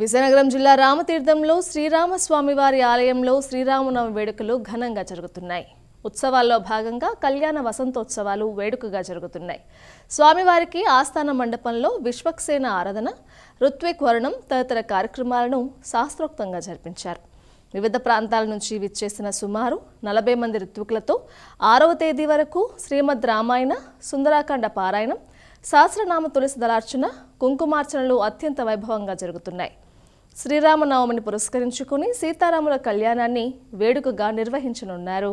విజయనగరం జిల్లా రామతీర్థంలో శ్రీరామస్వామివారి ఆలయంలో శ్రీరామనవమి వేడుకలు ఘనంగా జరుగుతున్నాయి. ఉత్సవాల్లో భాగంగా కళ్యాణ వసంతోత్సవాలు వేడుకగా జరుగుతున్నాయి. స్వామివారికి ఆస్థాన మండపంలో విశ్వక్సేన ఆరాధన ఋత్విక్ వరణం తదితర కార్యక్రమాలను శాస్త్రోక్తంగా జరిపించారు. వివిధ ప్రాంతాల నుంచి విచ్చేసిన సుమారు నలభై మంది ఋత్వికులతో ఆరవ తేదీ వరకు శ్రీమద్ రామాయణ సుందరాకాండ పారాయణం సహస్రనామ తులసి దళార్చన కుంకుమార్చనలు అత్యంత వైభవంగా జరుగుతున్నాయి. శ్రీరామనవమిని పురస్కరించుకుని సీతారాముల కళ్యాణాన్ని వేడుకగా నిర్వహించనున్నారు.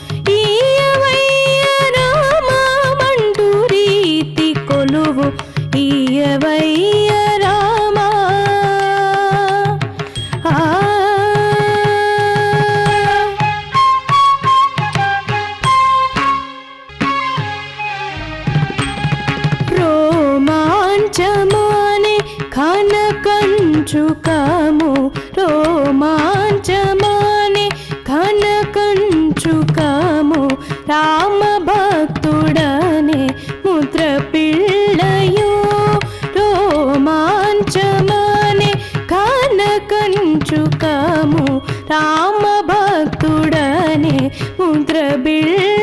నువ్వు కొలువు ఇయవయ్య రామా. ఆ. రోమాంచమానే ఖన కంచుకము కంచుకము రామ భక్తుడనే ముద్ర బిళ్ళ